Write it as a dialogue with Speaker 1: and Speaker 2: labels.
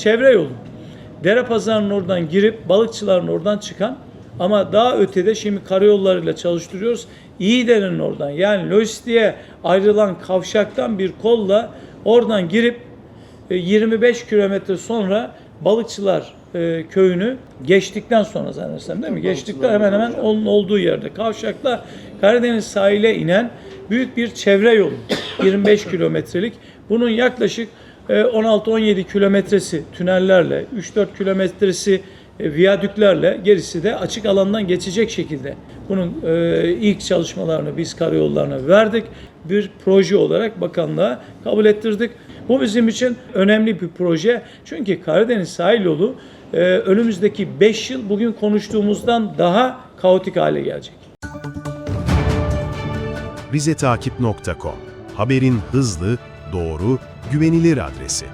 Speaker 1: çevre yolu. Dere pazarının oradan girip balıkçıların oradan çıkan ama daha ötede şimdi karayollarıyla çalıştırıyoruz. İyidere'nin oradan yani lojistiğe ayrılan kavşaktan bir kolla oradan girip e, 25 kilometre sonra balıkçılar e, köyünü geçtikten sonra zannedersem değil mi? Geçtikten hemen hemen onun olduğu yerde kavşakta Karadeniz sahile inen büyük bir çevre yolu 25 kilometrelik. Bunun yaklaşık e, 16-17 kilometresi tünellerle, 3-4 kilometresi e, viyadüklerle gerisi de açık alandan geçecek şekilde. Bunun e, ilk çalışmalarını biz karayollarına verdik. Bir proje olarak bakanlığa kabul ettirdik. Bu bizim için önemli bir proje. Çünkü Karadeniz sahil yolu e, önümüzdeki 5 yıl bugün konuştuğumuzdan daha kaotik hale gelecek.
Speaker 2: rizetakip.com Haberin hızlı, doğru, güvenilir adresi.